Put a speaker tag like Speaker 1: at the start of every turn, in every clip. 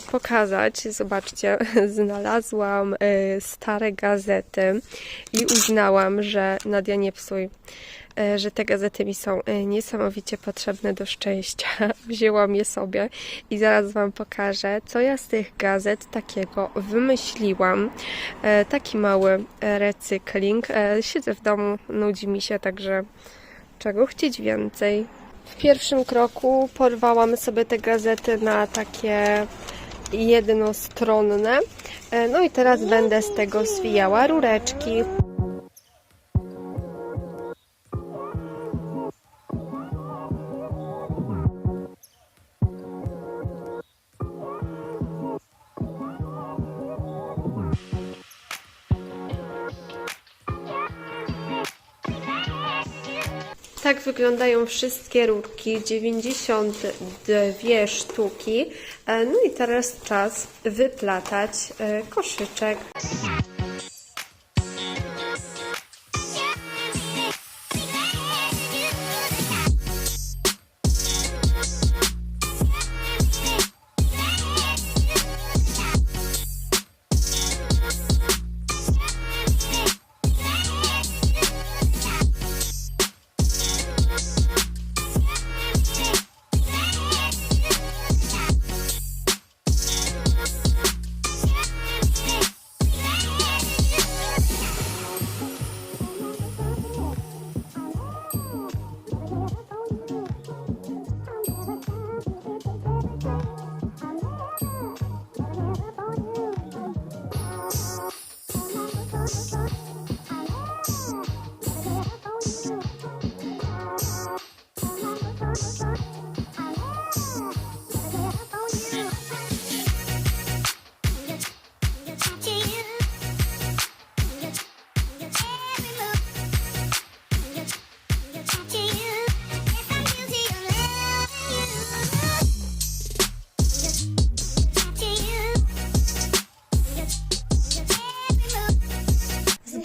Speaker 1: Pokazać, zobaczcie, znalazłam e, stare gazety i uznałam, że Nadia nie psuj, e, że te gazety mi są e, niesamowicie potrzebne do szczęścia. Wzięłam je sobie i zaraz Wam pokażę, co ja z tych gazet takiego wymyśliłam. Taki mały recykling. Siedzę w domu, nudzi mi się, także czego chcieć więcej. W pierwszym kroku porwałam sobie te gazety na takie jednostronne. E, No i teraz będę z tego zwijała rureczki. Wyglądają wszystkie rurki, 92 sztuki. E, No i teraz czas wyplatać e, koszyczek.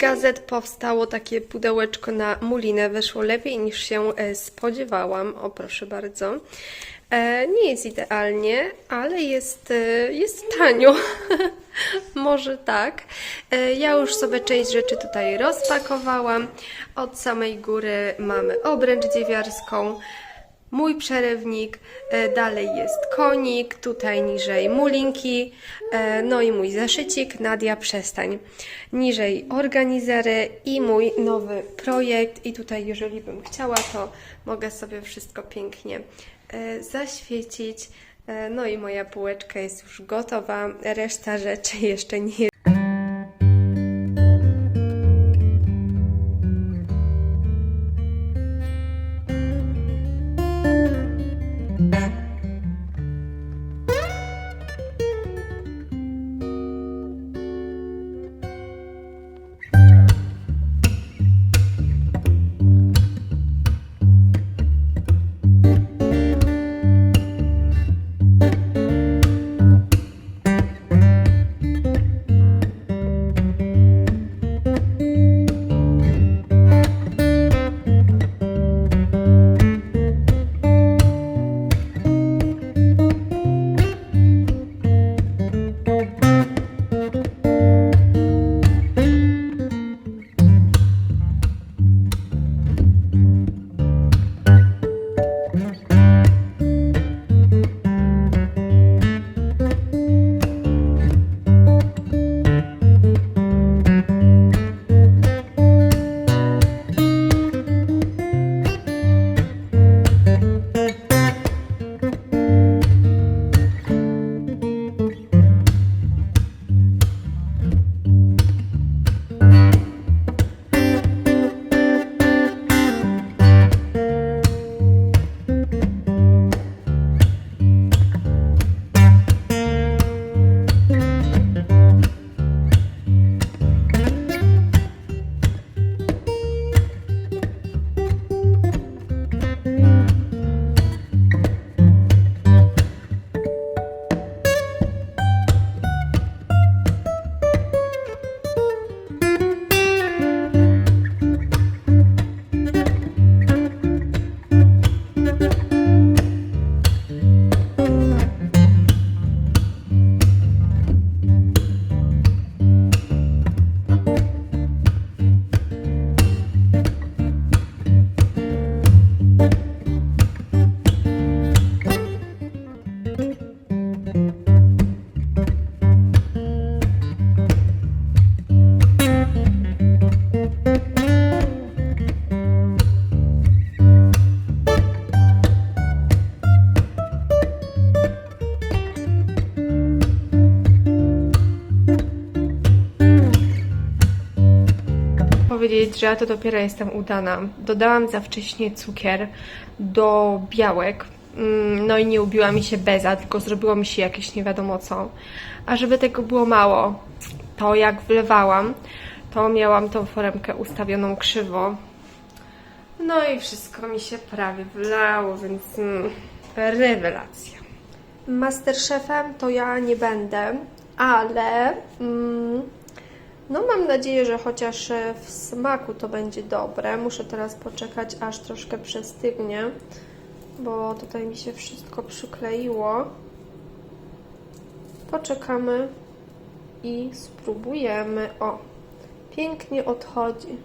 Speaker 1: Gazet powstało takie pudełeczko na mulinę. Wyszło lepiej niż się e, spodziewałam. O, proszę bardzo. E, nie jest idealnie, ale jest, e, jest tanio. Może tak. Ja już sobie część rzeczy tutaj rozpakowałam. Od samej góry mamy obręcz dziewiarską mój przerywnik, e, dalej jest konik, tutaj niżej mulinki, e, no i mój zeszycik, Nadia przestań. Niżej organizery i mój nowy projekt i tutaj jeżeli bym chciała, to mogę sobie wszystko pięknie e, zaświecić. No i moja półeczka jest już gotowa, reszta rzeczy jeszcze nie powiedzieć, że ja to dopiero jestem udana. Dodałam za wcześnie cukier do białek. Mm, No i nie ubiła mi się beza, tylko zrobiło mi się jakieś nie wiadomo co. A żeby tego było mało, to jak wlewałam, to miałam tą foremkę ustawioną krzywo. No i wszystko mi się prawie wlało, więc mm, rewelacja. Masterchefem to ja nie będę, ale mm, no mam nadzieję, że chociaż e, w smaku to będzie dobre. Muszę teraz poczekać, aż troszkę przestygnie, bo tutaj mi się wszystko przykleiło. Poczekamy i spróbujemy. O, pięknie odchodzi.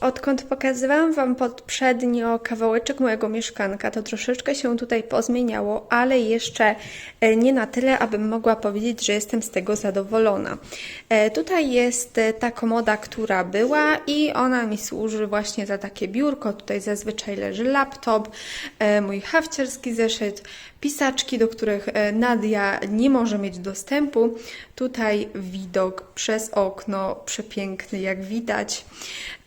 Speaker 1: Odkąd pokazywałam Wam poprzednio kawałeczek mojego mieszkanka, to troszeczkę się tutaj pozmieniało, ale jeszcze e, nie na tyle, abym mogła powiedzieć, że jestem z tego zadowolona. E, Tutaj jest e, ta komoda, która była i ona mi służy właśnie za takie biurko. Tutaj zazwyczaj leży laptop, mój hawciarski zeszyt, pisaczki, do których e, Nadia nie może mieć dostępu. Tutaj widok przez okno, przepiękny jak widać.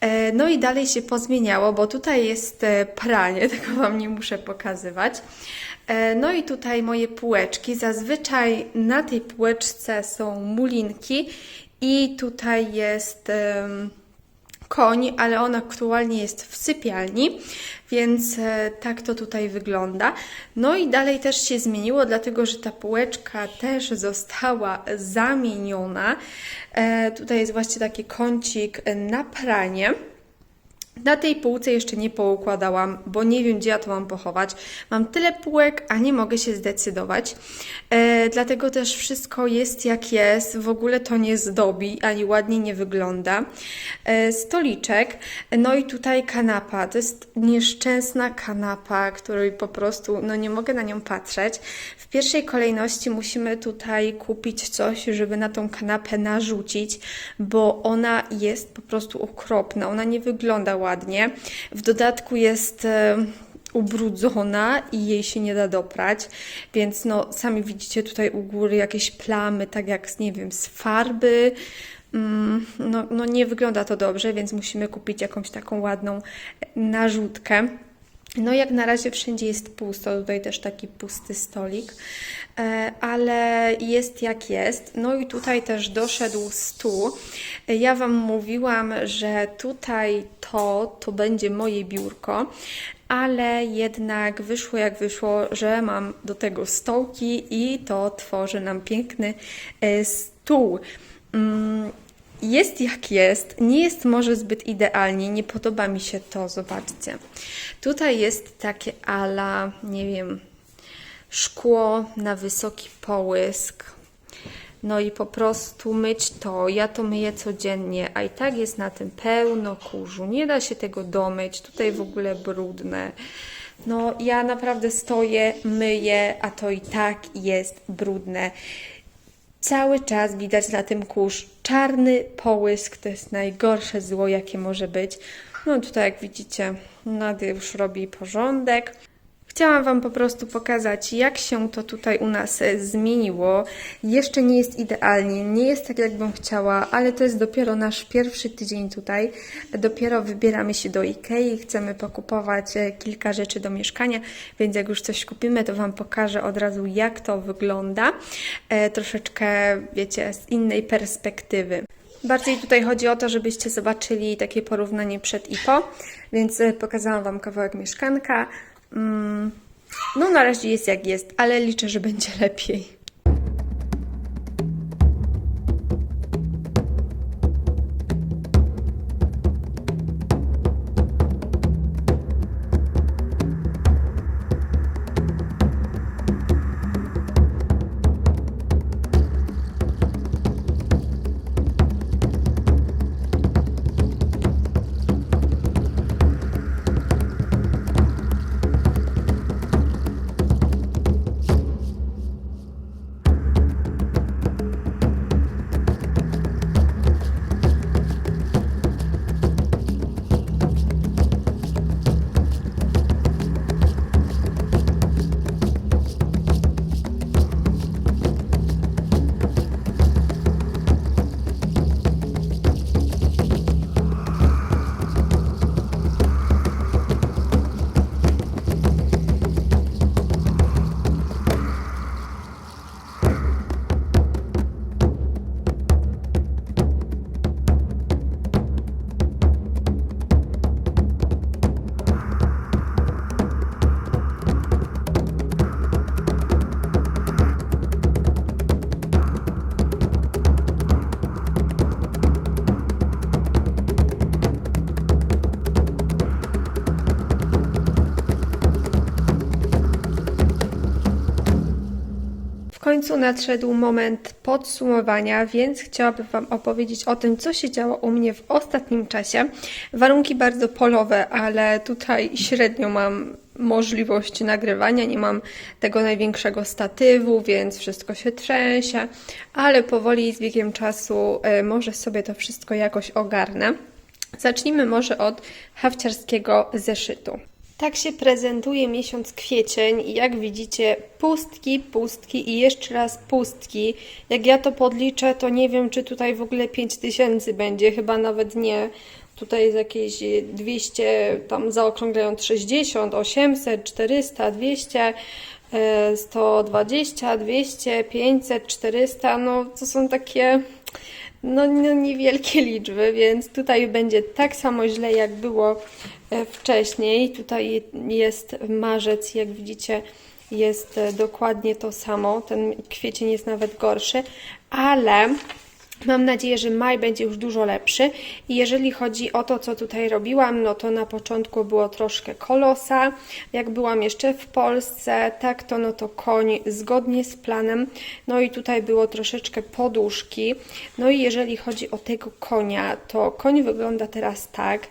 Speaker 1: E, No i dalej się pozmieniało, bo tutaj jest e, pranie, tego Wam nie muszę pokazywać. No i tutaj moje półeczki. Zazwyczaj na tej półeczce są mulinki i tutaj jest... koń, ale on aktualnie jest w sypialni, więc e, tak to tutaj wygląda. No i dalej też się zmieniło, dlatego że ta półeczka też została zamieniona. E, Tutaj jest właśnie taki kącik na pranie. Na tej półce jeszcze nie poukładałam, bo nie wiem, gdzie ja to mam pochować. Mam tyle półek, a nie mogę się zdecydować. E, dlatego też wszystko jest jak jest. W ogóle to nie zdobi, ani ładnie nie wygląda. E, stoliczek, no i tutaj kanapa. To jest nieszczęsna kanapa, której po prostu no nie mogę na nią patrzeć. W pierwszej kolejności musimy tutaj kupić coś, żeby na tą kanapę narzucić, bo ona jest po prostu okropna. Ona nie wygląda ładnie. W dodatku jest e, ubrudzona i jej się nie da doprać, więc no sami widzicie tutaj u góry jakieś plamy, tak jak z, nie wiem, z farby. Mm, No, no nie wygląda to dobrze, więc musimy kupić jakąś taką ładną narzutkę. No jak na razie wszędzie jest pusto, tutaj też taki pusty stolik, e, ale jest jak jest. No i tutaj też doszedł stół. E, Ja Wam mówiłam, że tutaj to, to będzie moje biurko, ale jednak wyszło jak wyszło, że mam do tego stołki i to tworzy nam piękny e, stół. Jest jak jest, nie jest może zbyt idealnie, nie podoba mi się to, zobaczcie. Tutaj jest takie ala, nie wiem, szkło na wysoki połysk. No i po prostu myć to, ja to myję codziennie, a i tak jest na tym pełno kurzu. Nie da się tego domyć, tutaj w ogóle brudne. No ja naprawdę stoję, myję, a to i tak jest brudne. Cały czas widać na tym kurz czarny połysk, to jest najgorsze zło, jakie może być. No tutaj jak widzicie, Nadia już robi porządek. Chciałam Wam po prostu pokazać, jak się to tutaj u nas e, zmieniło. Jeszcze nie jest idealnie, nie jest tak, jakbym chciała, ale to jest dopiero nasz pierwszy tydzień tutaj. Dopiero wybieramy się do Ikei, chcemy pokupować e, kilka rzeczy do mieszkania, więc jak już coś kupimy, to Wam pokażę od razu, jak to wygląda. E, troszeczkę, wiecie, z innej perspektywy. Bardziej tutaj chodzi o to, żebyście zobaczyli takie porównanie przed i po, więc e, pokazałam Wam kawałek mieszkanka. Mm, No, na razie jest jak jest, ale liczę, że będzie lepiej. Końcu nadszedł moment podsumowania, więc chciałabym Wam opowiedzieć o tym, co się działo u mnie w ostatnim czasie. Warunki bardzo polowe, ale tutaj średnio mam możliwość nagrywania, nie mam tego największego statywu, więc wszystko się trzęsie, ale powoli z biegiem czasu e, może sobie to wszystko jakoś ogarnę. Zacznijmy może od hawciarskiego zeszytu. Tak się prezentuje miesiąc kwiecień i jak widzicie pustki, pustki i jeszcze raz pustki. Jak ja to podliczę, to nie wiem, czy tutaj w ogóle 5000 będzie, chyba nawet nie. Tutaj jest jakieś 200, tam zaokrąglając 60, 800, 400, 200, e, 120, 200, 500, 400, no to są takie no, no niewielkie liczby, więc tutaj będzie tak samo źle jak było e, wcześniej. Tutaj jest marzec, jak widzicie, jest dokładnie to samo. Ten kwiecień jest nawet gorszy, ale Mam nadzieję, że maj będzie już dużo lepszy. I jeżeli chodzi o to, co tutaj robiłam, no to na początku było troszkę kolosa. Jak byłam jeszcze w Polsce, tak to no to koń zgodnie z planem. No i tutaj było troszeczkę poduszki. No i jeżeli chodzi o tego konia, to koń wygląda teraz tak.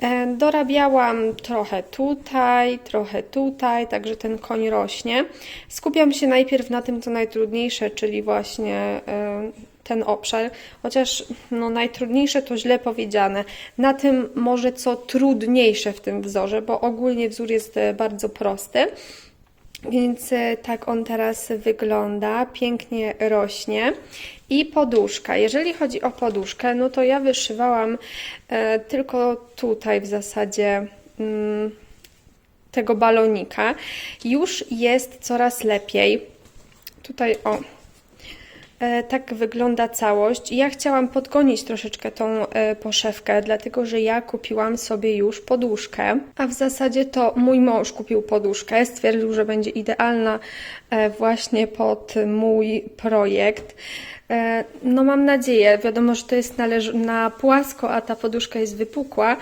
Speaker 1: E, Dorabiałam trochę tutaj, trochę tutaj, także ten koń rośnie. Skupiam się najpierw na tym, co najtrudniejsze, czyli właśnie e, ten obszar, chociaż no, najtrudniejsze to źle powiedziane. Na tym może co trudniejsze w tym wzorze, bo ogólnie wzór jest e, bardzo prosty. Więc e, tak on teraz wygląda, pięknie rośnie. I poduszka. Jeżeli chodzi o poduszkę, no to ja wyszywałam e, tylko tutaj w zasadzie mm, tego balonika. Już jest coraz lepiej. Tutaj o, tak wygląda całość. Ja chciałam podgonić troszeczkę tą e, poszewkę, dlatego że ja kupiłam sobie już poduszkę, a w zasadzie to mój mąż kupił poduszkę. Stwierdził, że będzie idealna e, właśnie pod mój projekt. No mam nadzieję, wiadomo, że to jest na płasko, a ta poduszka jest wypukła,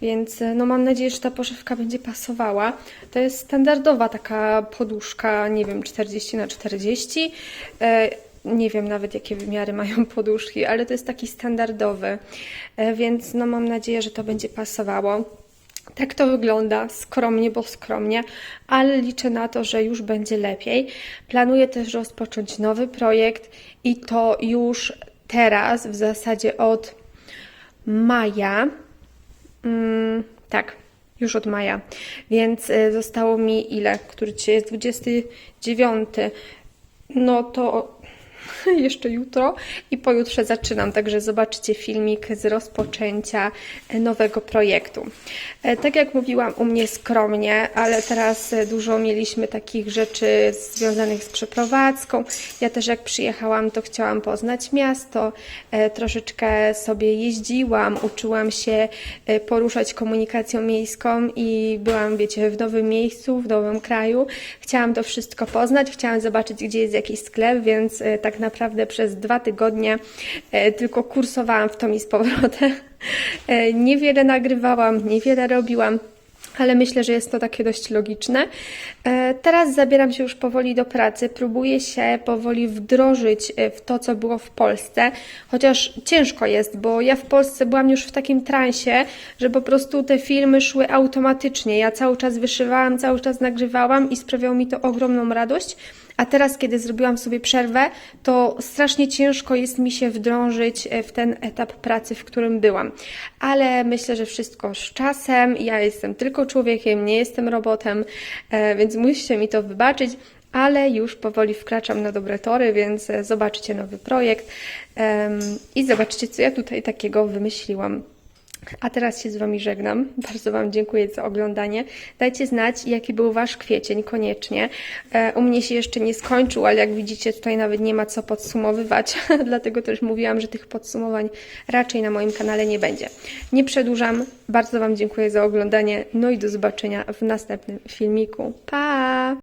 Speaker 1: więc no mam nadzieję, że ta poszewka będzie pasowała. To jest standardowa taka poduszka, nie wiem, 40 na 40 nie wiem nawet jakie wymiary mają poduszki, ale to jest taki standardowy, e, więc no mam nadzieję, że to będzie pasowało. Tak to wygląda, skromnie, bo skromnie, ale liczę na to, że już będzie lepiej. Planuję też rozpocząć nowy projekt i to już teraz, w zasadzie od maja. Mm, tak, już od maja, więc e, zostało mi ile, który dzisiaj jest 29. No to jeszcze jutro i pojutrze zaczynam, także zobaczycie filmik z rozpoczęcia nowego projektu. E, tak jak mówiłam, u mnie skromnie, ale teraz dużo mieliśmy takich rzeczy związanych z przeprowadzką. Ja też jak przyjechałam, to chciałam poznać miasto, e, troszeczkę sobie jeździłam, uczyłam się e, poruszać komunikacją miejską i byłam, wiecie, w nowym miejscu, w nowym kraju. Chciałam to wszystko poznać, chciałam zobaczyć, gdzie jest jakiś sklep, więc tak naprawdę przez dwa tygodnie tylko kursowałam w tom i z powrotem. Niewiele nagrywałam, niewiele robiłam ale myślę, że jest to takie dość logiczne. E, teraz zabieram się już powoli do pracy, próbuję się powoli wdrożyć e, w to, co było w Polsce, chociaż ciężko jest, bo ja w Polsce byłam już w takim transie, że po prostu te filmy szły automatycznie. Ja cały czas wyszywałam, cały czas nagrywałam i sprawiało mi to ogromną radość. A teraz, kiedy zrobiłam sobie przerwę, to strasznie ciężko jest mi się wdrążyć e, w ten etap pracy, w którym byłam. Ale myślę, że wszystko z czasem. Ja jestem tylko człowiekiem, nie jestem robotem, e, więc musicie mi to wybaczyć ale już powoli wkraczam na dobre tory, więc e, zobaczycie nowy projekt um, i zobaczycie, co ja tutaj takiego wymyśliłam. A teraz się z Wami żegnam. Bardzo Wam dziękuję za oglądanie. Dajcie znać, jaki był Wasz kwiecień, koniecznie. E, u mnie się jeszcze nie skończył, ale jak widzicie, tutaj nawet nie ma co podsumowywać, dlatego też mówiłam, że tych podsumowań raczej na moim kanale nie będzie. Nie przedłużam. Bardzo Wam dziękuję za oglądanie. No i do zobaczenia w następnym filmiku. Pa!